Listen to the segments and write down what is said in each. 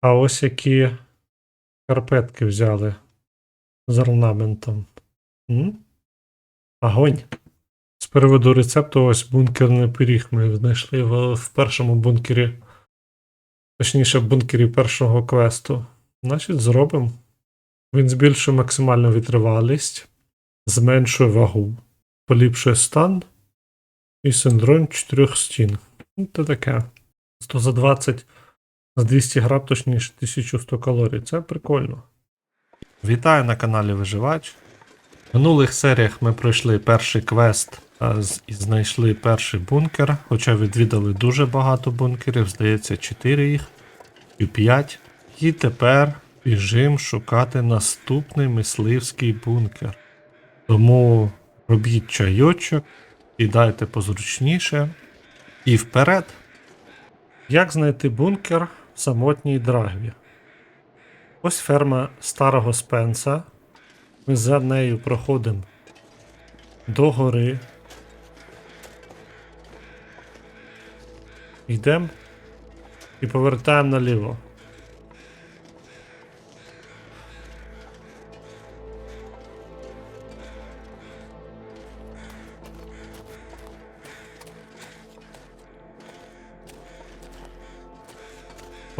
А ось які карпетки взяли з орнаментом. М? Огонь. З переводу рецепту ось бункерний пиріг ми знайшли в, в першому бункері. Точніше, в бункері першого квесту. Значить, зробимо. Він збільшує максимальну витривалість, зменшує вагу, поліпшує стан і синдром чотирьох стін. Це таке. 100 за 20 з 200 грам, точніше 1100 калорій. Це прикольно. Вітаю на каналі Виживач. В минулих серіях ми пройшли перший квест і знайшли перший бункер, хоча відвідали дуже багато бункерів, здається, 4 їх і 5. І тепер біжим шукати наступний мисливський бункер. Тому робіть чайочок, сідайте позручніше і вперед. Як знайти бункер в самотній драгві? Ось ферма старого Спенса. Ми за нею проходимо до гори. Йдемо і повертаємо наліво.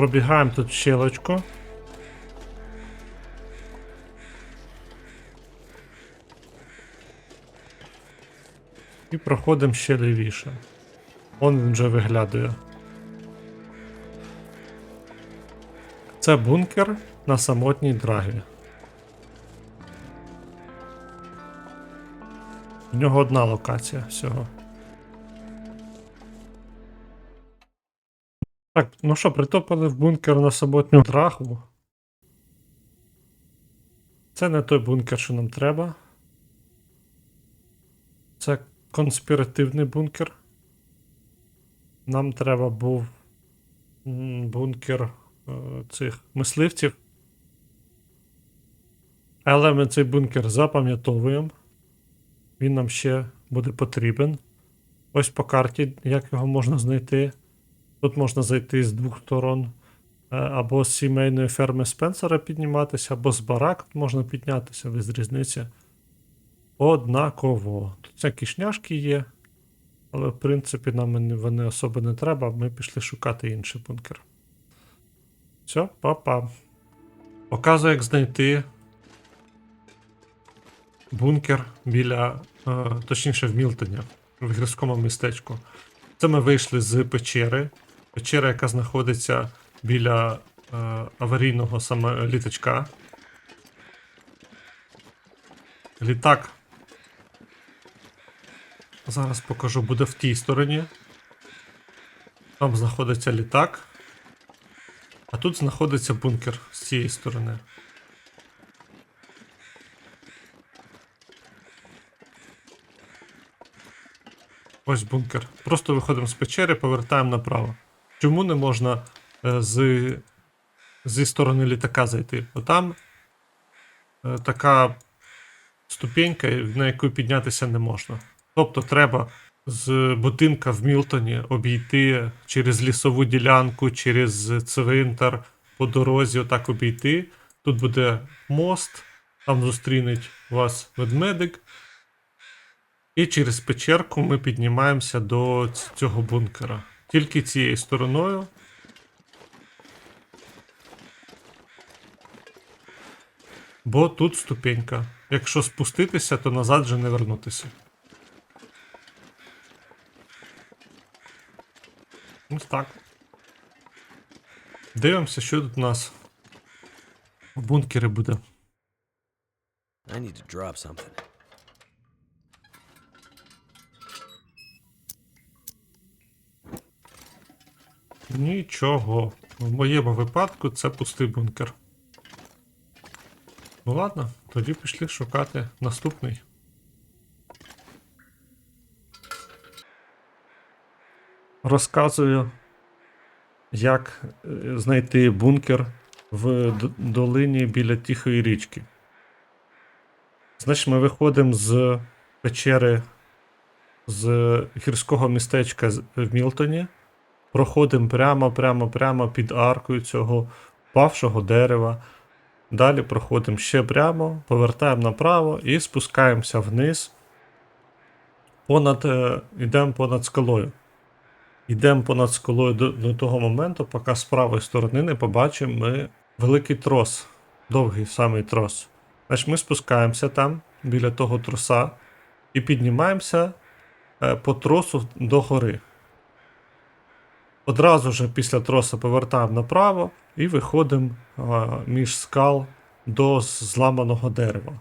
Пробігаємо тут щелочку. І проходимо ще лівіше. Он він вже виглядає. Це бункер на самотній драгві. В нього одна локація всього. Так, ну що, притопили в бункер на самотню драгву. Це не той бункер, що нам треба. Це конспіративний бункер. Нам треба був бункер е, цих мисливців. Але ми цей бункер запам'ятовуємо. Він нам ще буде потрібен. Ось по карті, як його можна знайти. Тут можна зайти з двох сторон. Е, Або з сімейної ферми Спенсера підніматися, або з барак можна піднятися без різниці. Однаково. Тут всякі шняшки є, але в принципі нам вони- особо не треба, ми пішли шукати інший бункер. Все, па-па. Показую, як знайти бункер біля, е, точніше, в Мілтоні, в гірському містечку. Це ми вийшли з печери. Печера, яка знаходиться біля е, аварійного саме літачка. Літак. Зараз покажу, буде в тій стороні. Там знаходиться літак. А тут знаходиться бункер з цієї сторони. Ось бункер. Просто виходимо з печери, повертаємо направо. Чому не можна е, з, зі сторони літака зайти? Бо там е, така ступенька, на яку піднятися не можна. Тобто треба з будинка в Мілтоні обійти через лісову ділянку, через цвинтар по дорозі, отак обійти. Тут буде мост, там зустрінеть вас ведмедик. І через печерку ми піднімаємося до цього бункера. Тільки цією стороною. Бо тут ступенька. Якщо спуститися, то назад вже не вернутися. Ось так. Дивимося, що тут у нас в бункері буде. I need to drop something. Нічого. В моєму випадку це пустий бункер. Ну ладно, тоді пішли шукати наступний. Розказую, як е, знайти бункер в долині біля Тихої річки. Значить, ми виходимо з печери з гірського містечка в Мілтоні. Проходимо прямо, прямо, прямо під аркою цього впавшого дерева. Далі проходимо ще прямо, повертаємо направо і спускаємося вниз. Понад, е, йдемо понад скалою. Йдемо понад скалою до, до того моменту, поки з правої сторони не побачимо ми великий трос. Довгий самий трос. Значить, ми спускаємося там, біля того троса, і піднімаємося е, по тросу до гори. Одразу ж після троса повертаємо направо і виходимо між скал до зламаного дерева.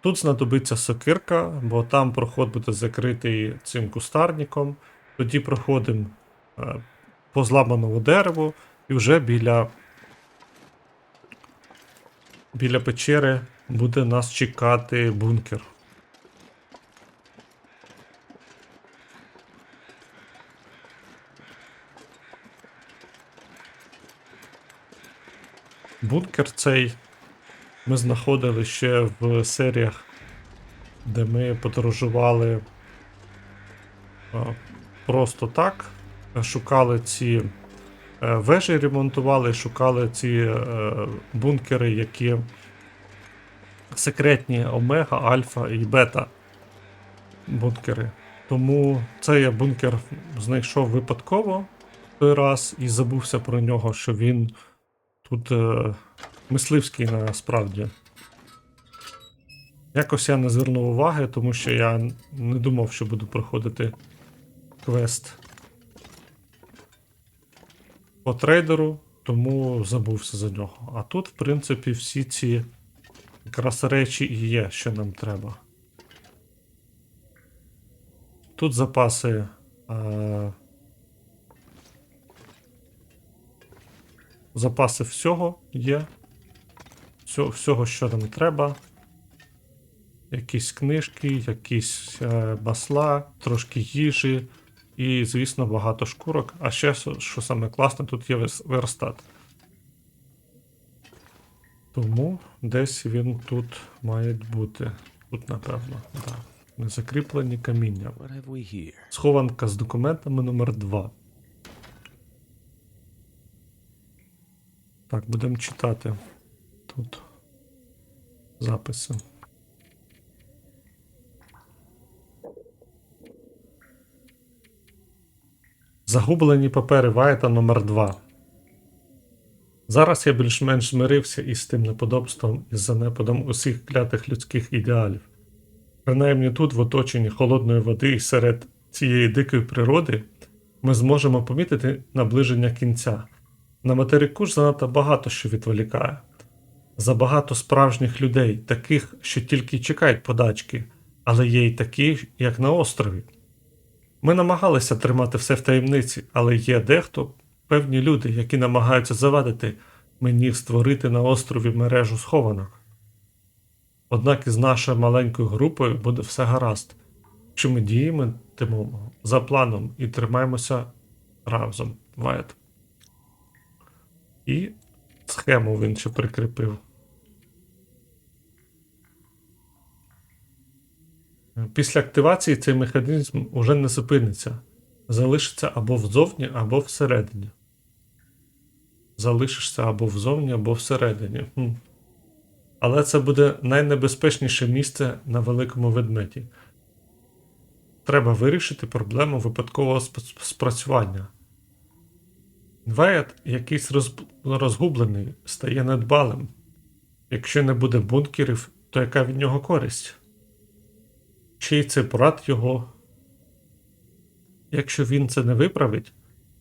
Тут знадобиться сокирка, бо там проход буде закритий цим кустарником. Тоді проходимо е, по зламаному дереву і вже біля, біля печери буде нас чекати бункер. Бункер цей ми знаходили ще в серіях, де ми подорожували просто так. Шукали ці е, вежі, ремонтували, шукали ці е, бункери, які секретні омега, альфа і бета бункери. Тому цей бункер знайшов випадково той раз і забувся про нього, що він тут е, мисливський насправді. Якось я не звернув уваги, тому що я не думав, що буду проходити квест по трейдеру, тому забувся за нього. А тут, в принципі, всі ці якраз речі і є, що нам треба. Тут запаси. Е- запаси всього є. Всього, всього, що нам треба. Якісь книжки, якісь е, масла, трошки їжі і, звісно, багато шкурок. А ще, що саме класне, тут є верстат. Тому десь він тут має бути. Тут, напевно, так. Не закріплені каміння. Схованка з документами номер 2. Так, будемо читати тут записи. Загублені папери Вайта номер 2 Зараз я більш-менш змирився із тим неподобством і занепадом усіх клятих людських ідеалів. Принаймні тут, в оточенні холодної води і серед цієї дикої природи, ми зможемо помітити наближення кінця. На материку ж занадто багато що відволікає. Забагато справжніх людей, таких, що тільки чекають подачки, але є й такі, як на острові. Ми намагалися тримати все в таємниці, але є дехто, певні люди, які намагаються завадити мені створити на острові мережу схованок. Однак із нашою маленькою групою буде все гаразд, якщо ми діятимемо за планом і тримаємося разом. Вайт. І схему він ще прикріпив. Після активації цей механізм уже не зупиниться. Залишиться або взовні, або всередині. Залишишся або взовні, або всередині. Хм. Але це буде найнебезпечніше місце на великому ведмеді. Треба вирішити проблему випадкового спрацювання. Веєт, якийсь роз... розгублений, стає недбалим. Якщо не буде бункерів, то яка від нього користь? Чий це брат його? Якщо він це не виправить,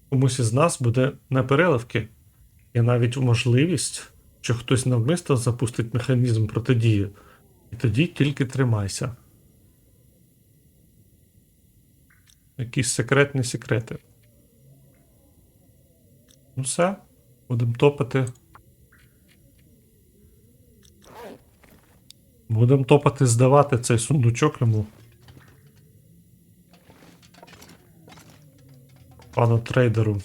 комусь із нас буде непереливки. Є навіть можливість, що хтось навмисно запустить механізм протидії, і тоді тільки тримайся. Якісь секретні секрети. Ну все, будемо топати. Будемо топати здавати цей сундучок йому. Пану трейдеру.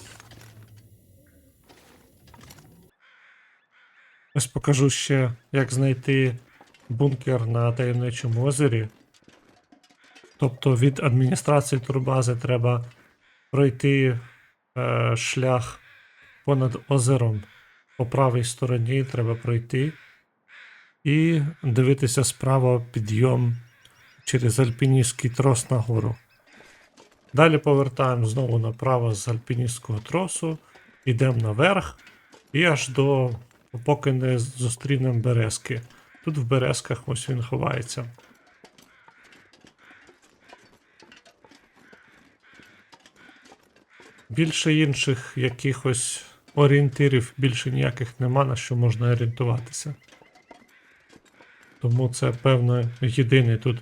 Ось покажу ще, як знайти бункер на таємничому озері. Тобто від адміністрації турбази треба пройти е, шлях понад озером по правій стороні треба пройти. І дивитися справа підйом через альпіністський трос нагору. Далі повертаємо знову направо з альпіністського тросу, йдемо наверх і аж до поки не зустрінемо березки. Тут в березках ось він ховається. Більше інших якихось орієнтирів більше ніяких нема, на що можна орієнтуватися. Тому це, певно, єдиний тут.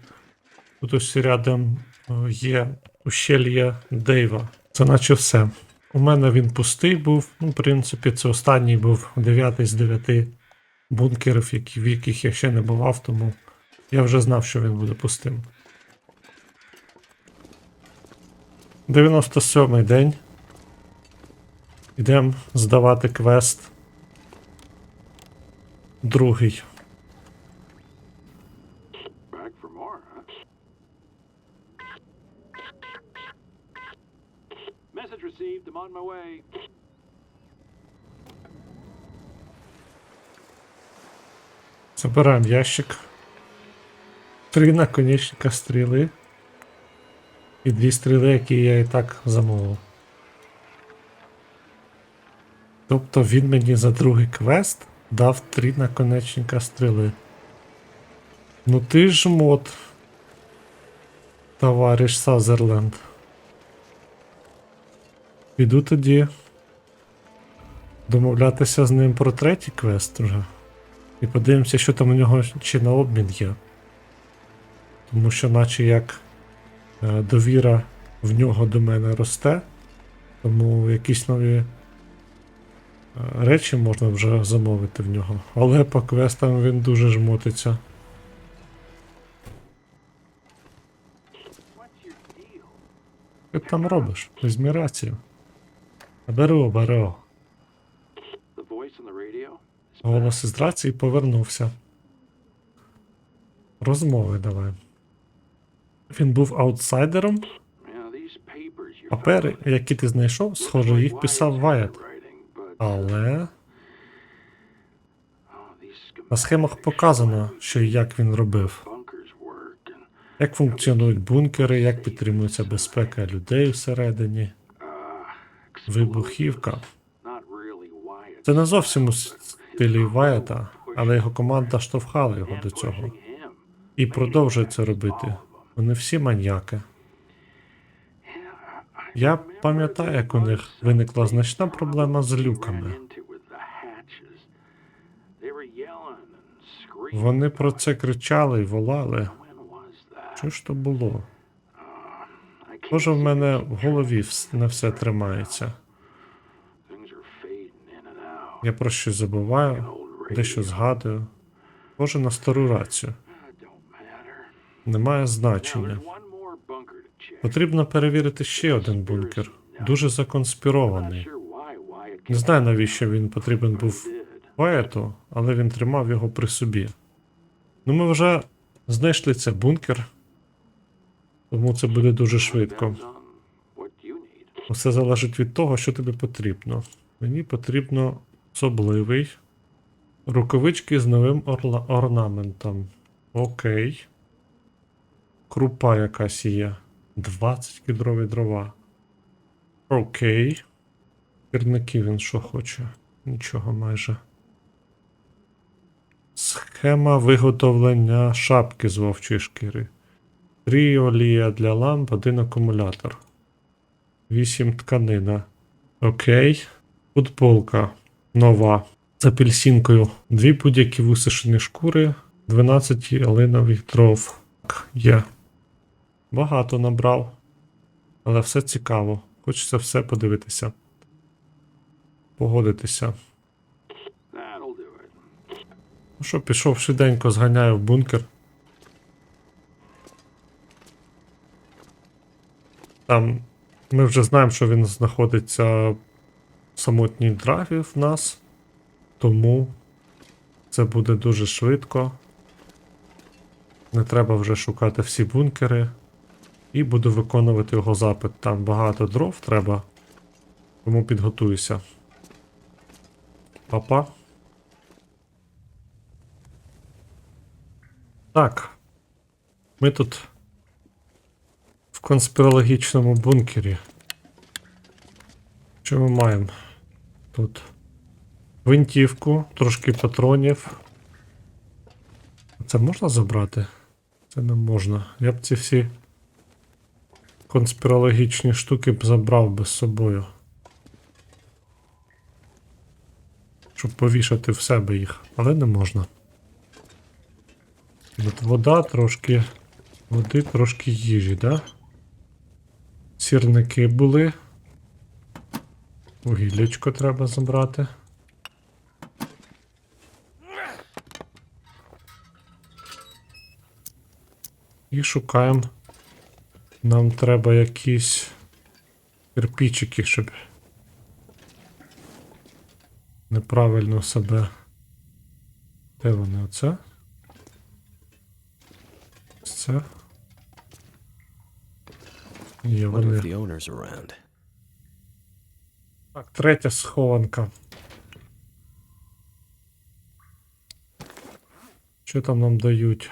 Тут ось рядом е, є ущельє Дейва. Це наче все. У мене він пустий був. Ну, в принципі, це останній був дев'ятий з дев'яти бункерів, які, в яких я ще не бував, тому я вже знав, що він буде пустим. 97-й день. Йдемо здавати квест. Другий. Забираємо ящик. Три наконечника стріли. І дві стріли, які я і так замовив. Тобто він мені за другий квест дав три наконечника стріли. Ну ти ж мод. Товариш Сазерленд. Піду тоді домовлятися з ним про третій квест вже. І подивимося, що там у нього чи на обмін є. Тому що, наче як е, довіра в нього до мене росте, тому якісь нові речі можна вже замовити в нього. Але по квестам він дуже жмотиться. Що ти там робиш? Візьми рацію. Беру, беру. Голос із рації повернувся. Розмови давай. Він був аутсайдером. Папери, які ти знайшов, схоже, їх писав Вайет. Але на схемах показано, що і як він робив, як функціонують бункери, як підтримується безпека людей всередині, вибухівка. Це не зовсім у стилі Вайета, але його команда штовхала його до цього і продовжує це робити. Вони всі маньяки. Я пам'ятаю, як у них виникла значна проблема з люками. Вони про це кричали і волали. Що ж то було? Може, в мене в голові не все тримається. Я про щось забуваю, дещо згадую. Може, на стару рацію. Немає значення. Потрібно перевірити ще один бункер. Дуже законспірований. Не знаю, навіщо він потрібен був поету, але він тримав його при собі. Ну, ми вже знайшли цей бункер, тому це буде дуже швидко. Все залежить від того, що тобі потрібно. Мені потрібно особливий. Рукавички з новим орла- орнаментом. Окей. Крупа якась є. 20 кедрові дрова. Окей. Кірники він що хоче. Нічого майже. Схема виготовлення шапки з вовчої шкіри. Три олія для ламп, один акумулятор. 8 тканина. Окей. Футболка нова. З апельсинкою. Дві будь-які висушені шкури, 12 ялинових дров. Так, є. Багато набрав. Але все цікаво. Хочеться все подивитися. Погодитися. Ну що, пішов швиденько, зганяю в бункер. Там ми вже знаємо, що він знаходиться в самотній драві в нас. Тому це буде дуже швидко. Не треба вже шукати всі бункери. І буду виконувати його запит. Там багато дров треба. Тому підготуюся. Папа. Так. Ми тут в конспірологічному бункері. Що ми маємо? Тут гвинтівку, трошки патронів. Це можна забрати? Це не можна. Я б ці всі конспірологічні штуки б забрав би з собою. Щоб повішати в себе їх, але не можна. Тут вода, трошки води, трошки їжі, да? Сірники були. Вугіллячко треба забрати. І шукаємо. Нам треба якісь кирпичики, щоб неправильно себе. Де вони оце? Це. Є вони. Так, третя схованка. Що там нам дають?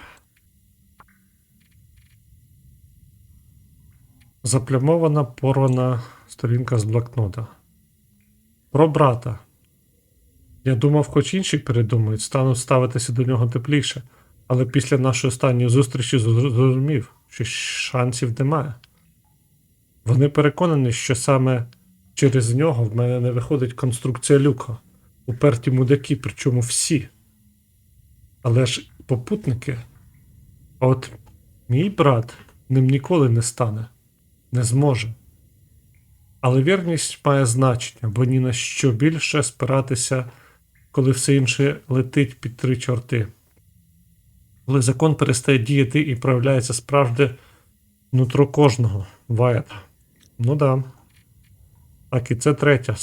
Заплямована порвана сторінка з блокнота. Про брата. Я думав, хоч інші передумають, стануть ставитися до нього тепліше, але після нашої останньої зустрічі зрозумів, що шансів немає. Вони переконані, що саме через нього в мене не виходить конструкція люка. Уперті мудаки, причому всі. Але ж попутники. От мій брат ним ніколи не стане, не зможе. Але вірність має значення, бо ні на що більше спиратися, коли все інше летить під три чорти. Коли закон перестає діяти і проявляється справжнє нутро кожного, Вайт. Ну да. Так, і це третя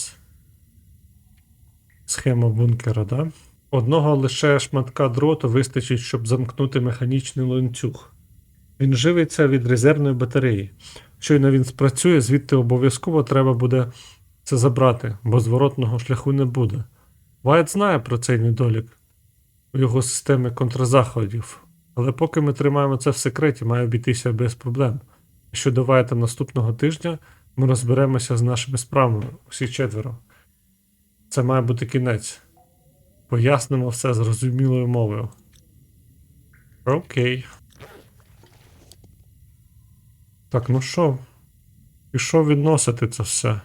схема бункера, да? Одного лише шматка дроту вистачить, щоб замкнути механічний ланцюг. Він живиться від резервної батареї. Щойно він спрацює, звідти обов'язково треба буде це забрати, бо зворотного шляху не буде. Вайт знає про цей недолік у його системі контрзаходів, але поки ми тримаємо це в секреті, має обійтися без проблем. Щодо Вайта наступного тижня ми розберемося з нашими справами, усі четверо. Це має бути кінець. Пояснимо все зрозумілою мовою. Окей. Так, ну що? Пішов відносити це все.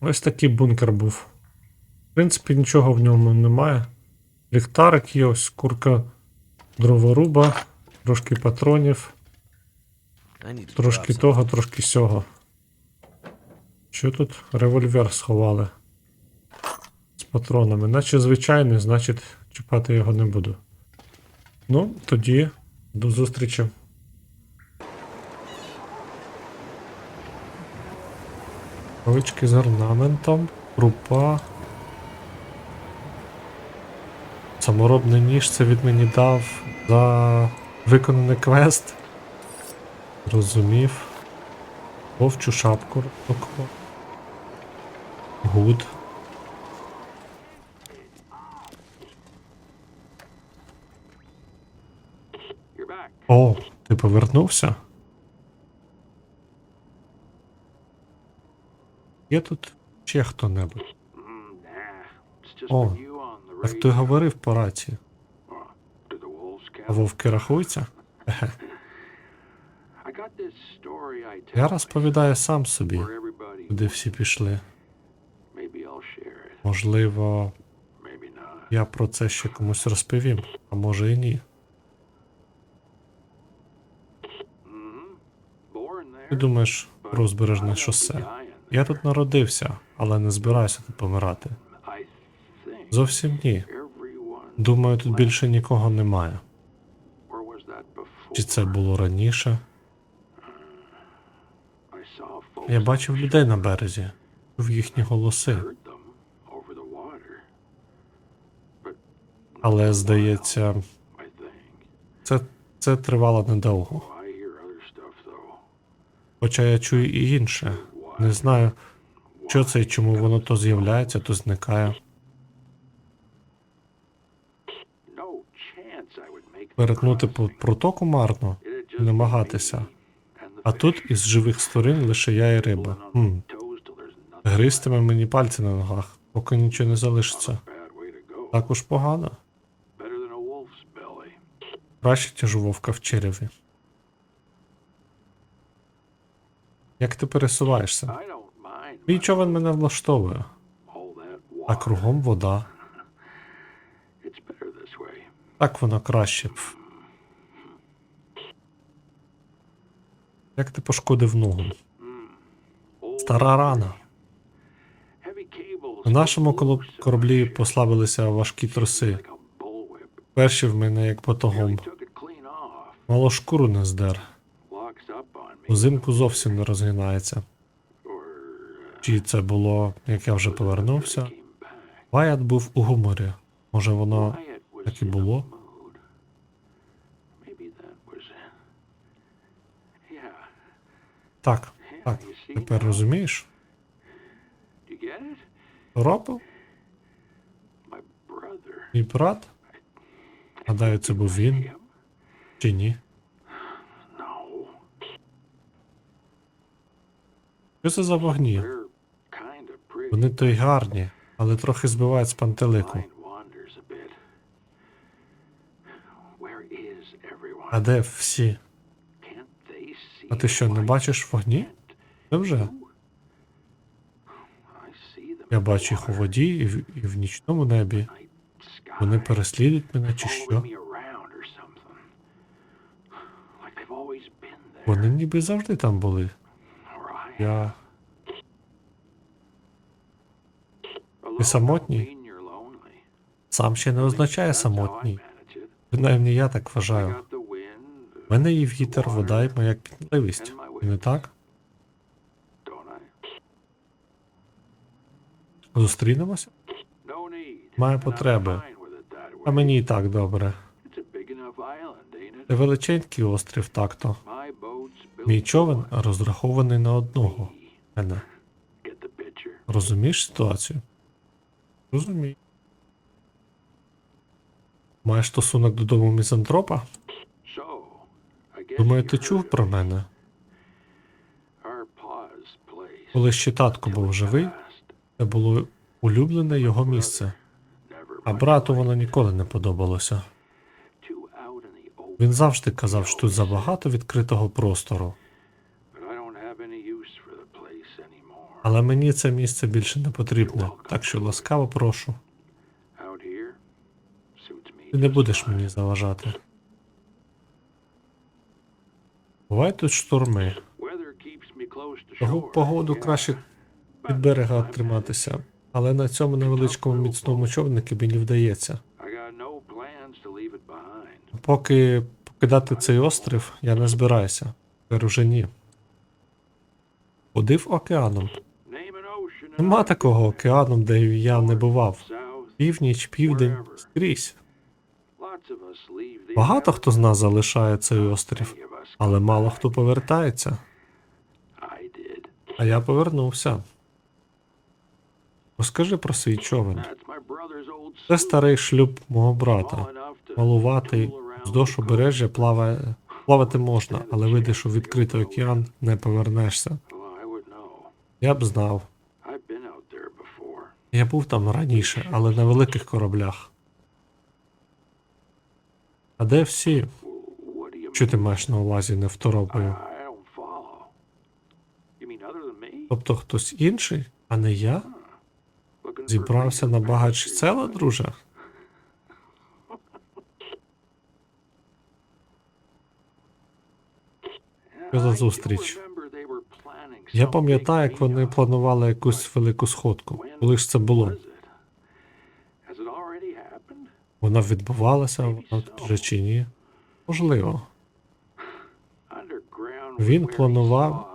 Ось такий бункер був. В принципі, нічого в ньому немає. Ліхтарик є, ось курка дроворуба, трошки патронів. Трошки того, трошки сього. Що тут? Револьвер сховали. З патронами. Наче звичайний, значить чіпати його не буду. Ну, тоді до зустрічі. Ручки з орнаментом, крупа. Саморобний ніж це від мені дав за виконаний квест. Розумів. Вовчу шапку. Гуд. О, ти повернувся? Є тут ще хто-небудь. The Так ти говорив по wolves А вовки рахуються? Я розповідаю сам собі, куди всі пішли. Можливо, я про це ще комусь розповім, а може і ні. Ти думаєш be шосе? Я тут народився, але не збираюся тут помирати. Зовсім ні. Думаю, тут більше нікого немає. Чи це було раніше? Я бачив людей на березі, чув їхні голоси, але здається, це, це тривало недовго. Хоча я чую і інше. Не знаю, Що це і чому воно то з'являється, то зникає? Перетнути протоку марно, намагатися. А тут із живих сторін лише я і риба. Хм. Гристиме мені пальці на ногах, поки нічого не залишиться. bad way to go. Так уж погано. Краще ніж вовка в череві. Як ти пересуваєшся? Мій човен мене влаштовує, а кругом вода. Так воно краще. Як ти пошкодив ногу? Стара рана. На нашому кораблі послабилися важкі bullwhip. Перші в мене як потогом. Мало шкуру не здер. Узимку зовсім не розгинається. Чи це було, як я вже повернувся? Ваят був у гуморі. Може воно так і було? Так, так. Тепер розумієш? Brother. Мій брат? Гадаю, це був він чи ні? Що це за вогні? Вони то й гарні, але трохи збивають з пантелику. А де всі? А ти що, не бачиш вогні? Невже? Я бачу їх у воді і в, і в нічному небі. Вони переслідують мене чи що? Вони ніби завжди там були. Я. Alone самотній? Сам ще не означає самотній. Принаймні я так вважаю. В мене і вітер, вода і моя кмітливість. Не так? Зустрінемося? Має потреби. А мені і так добре. Це величенький острів, так-то. Мій човен розрахований на одного. Мене. Розумієш ситуацію? Розумію. Маєш стосунок додому мізантропа? Думаю, ти чув про мене. Коли ще татко був живий, це було улюблене його місце. А брату воно ніколи не подобалося. Він завжди казав, що тут забагато відкритого простору. Але мені це місце більше не потрібно, так що ласкаво прошу. Ти не будеш мені заважати. Бувають тут шторми. Того погоду краще від берега триматися. Але на цьому невеличкому міцному човнику мені вдається. Поки покидати цей острів, я не збираюся. Тепер уже ні. Ходив океаном. Нема такого океану, де я не бував. Північ, південь, скрізь. Багато хто з нас залишає цей острів, але мало хто повертається. А я повернувся. Розкажи про свій човен. Це старий шлюб мого брата. Малуватий, вздовж the побережжя плаває. Плавати можна, але вийдеш у відкритий океан, не повернешся. Я б знав. Я був там раніше, але на великих кораблях. А де всі? Що ти маєш на увазі не me? Тобто хтось інший, а не я? Зібрався на багач села, друже? Що за зустріч? Я пам'ятаю, як вони планували якусь велику сходку. Коли ж це було? Вона відбувалася, вже чи ні? Можливо. Він планував,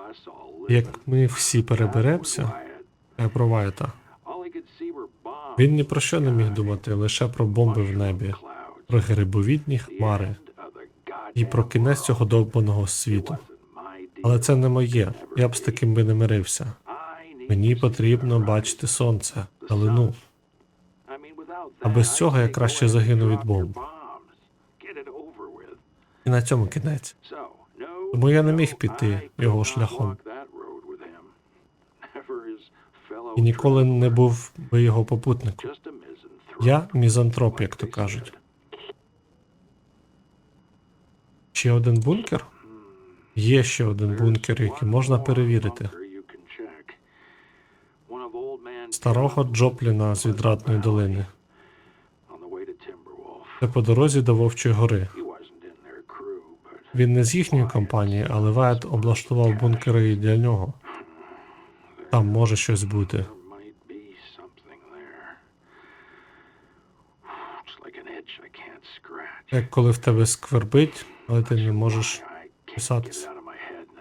Як ми всі переберемося, Wyatt. я про Вайта. All he could see were bombs Він ні про що не міг думати, лише про бомби в небі, про грибовідні хмари і про кінець цього довбаного світу. Але це не моє. Я б з таким би не мирився. Мені потрібно бачити сонце. Але ну, А без цього я краще загину від бомб. і на цьому кінець. Тому я не міг піти його шляхом. І ніколи не був би його попутником. Я мізантроп, як то кажуть. Ще один бункер? Є ще один бункер, який можна перевірити. Старого Джопліна з відрадної долини. Це по дорозі до Вовчої гори. Він не з їхньої компанії, але Вайт облаштував бункери для нього. Там може щось бути. Як коли в тебе сквербить, але ти не можеш писатися.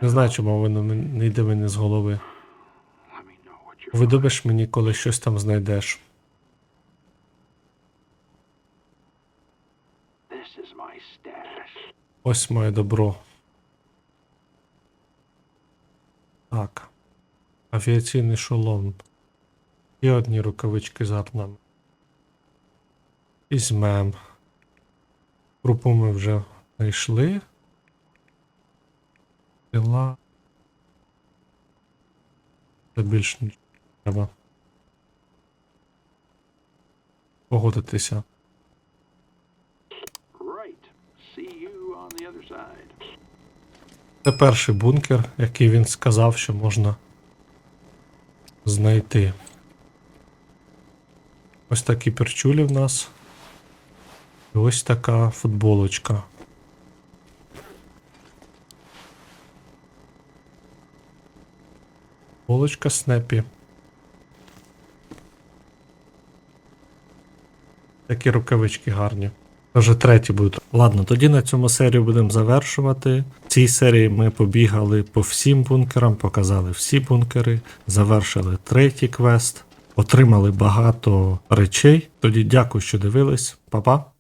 Не знаю, чому воно не йде мені з голови. Видобиш мені, коли щось там знайдеш. Ось моє добро. Так. Авіаційний шолом. І одні рукавички з орнами. Візьмем. Групу ми вже знайшли. Пила. Це більш не треба. Погодитися. Це перший бункер, який він сказав, що можна знайти. Ось такі перчулі в нас. І ось така футболочка. Футболочка Снепі. Такі рукавички гарні. Вже треті будуть. Ладно, тоді на цьому серію будемо завершувати. В цій серії ми побігали по всім бункерам, показали всі бункери, завершили третій квест, отримали багато речей. Тоді дякую, що дивились. Па-па.